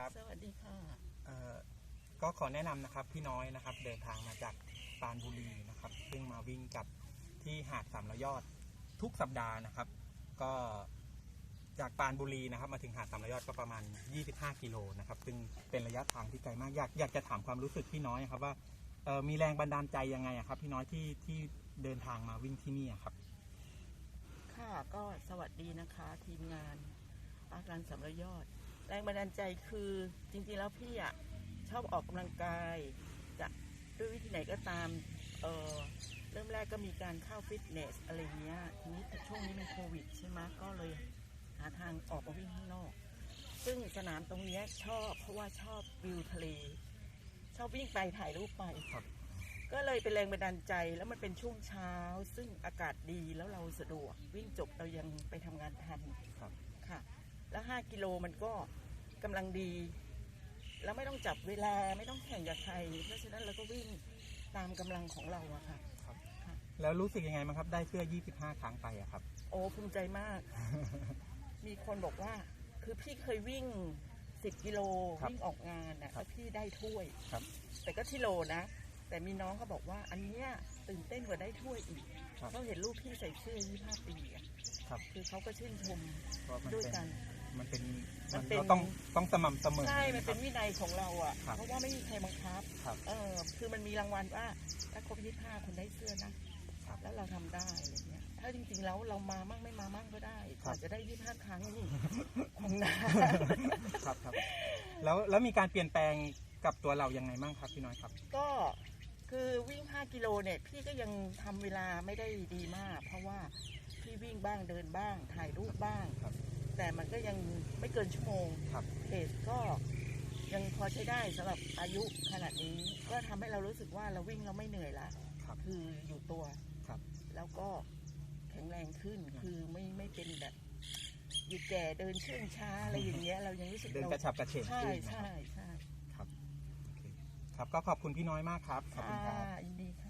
ครับสวัสดีค่ะเอ่อก็ขอแนะนำนะครับพี่น้อยนะครับ เดินทางมาจากปรานบุรีนะครับซึ่งมาวิ่งกับที่หาดสามร้อยยอดทุกสัปดาห์นะครับ ก็จากปรานบุรีนะครับ มาถึงหาดสามร้อยยอดก็ประมาณ 25 กิโลนะครับ ซึ่งเป็นระยะทางที่ไกลมากอยากอยากจะถามความรู้สึกพี่น้อยครับว่าเอ่อมีแรงบันดาลใจยังไงอะครับ พี่น้อยที่ที่เดินทางมาวิ่งที่นี่อะครับ ค่ะก็สวัสดีนะคะ ทีมงานปาร์ครันสำระยอด แรงบันดาลใจคือจริงๆแล้วพี่อะชอบออกกำลังกายจะด้วยวิธีไหนก็ตามเออเริ่มแรกก็มีการเข้าฟิตเนสอะไรเงี้ยทีนี้ช่วงนี้มันโควิดใช่ไหมก็เลยหาทางออกมาวิ่งข้างนอก ซึ่งสนามตรงเนี้ยชอบเพราะว่าชอบวิวทะเล ชอบวิ่งไปถ่ายรูปไปครับก็เลยเป็นแรงบันดาลใจแล้วมันเป็นช่วงเช้า ซึ่งอากาศดีแล้วเราสะดวกวิ่งจบเรายังไปทำงานทันครับค่ะแล้ว ห้ากิโลมันก็กำลังดี แล้วไม่ต้องจับเวลาไม่ต้องแข่งกับใครเพราะฉะนั้นเราก็วิ่งตามกำลังของเราอะค่ะครับค่ะแล้วรู้สึกยังไงบ้างครับ ได้เสื้อ 25 ครั้งไปอะครับ โอ้ภูมิใจมาก มีคนบอกว่า คือพี่เคยวิ่งสิบกิโลครับวิ่งออกงานนะครับแล้วพี่ได้ถ้วยครับ แต่ก็ที่โลนะ แต่มีน้องเขาบอกว่าอันเนี้ยตื่นเต้นกว่าได้ถ้วยอีกครับ เขาเห็นลูกพี่ใส่เสื้อ 25 ปีอะครับ คือเขาก็ชื่นชมเพราะมันด้วยเป็นกัน มันเป็นมัมันนเป็นเราต้องต้องสม่ำเสมอ ใช่ มันเป็นครับวินัยของเราอะ ครับเพราะว่าไม่มีใครบังคับ ครับเออ คือมันมีรางวัลว่า ถ้าครบ25คนได้เสื้อนะ ครับแล้วเราทำได้อะไรเงี้ย ถ้าจริงๆแล้วเรามามั่งไม่มามั่งก็ได้คกรับ ว่าจะได้25ครั้งนี่ คงนานครับครับ แล้วแล้วมีการเปลี่ยนแปลงกับตัวเรายังไงบ้างครับพี่น้อยครับ ก็คือวิ่ง 5 กิโลเนี่ย พี่ก็ยังทำเวลาไม่ได้ดีมาก เพราะว่าพี่วิ่งบ้างเดินบ้าง ถ่ายรูปบ้าง ครับ แต่มันก็ยังไม่เกินชั่วโมงครับ เพจก็ยังพอใช้ได้สำหรับอายุขนาดนี้ ก็ทำให้เรารู้สึกว่าเราวิ่งเราไม่เหนื่อยละครับ คืออยู่ตัว ครับ แล้วก็แข็งแรงขึ้นคือไม่ไม่เป็นแบบ อยู่แก่เดินเชื่องช้าอะไรอย่างเงี้ย เรายังรู้สึกเดินเรากระฉับกระเฉงใช่ขึ้นนะคใช่รับใช่ครับโอเคครับ ก็ขอบคุณพี่น้อยมากครับขอบค่ะคุณครับยินดีค่ะ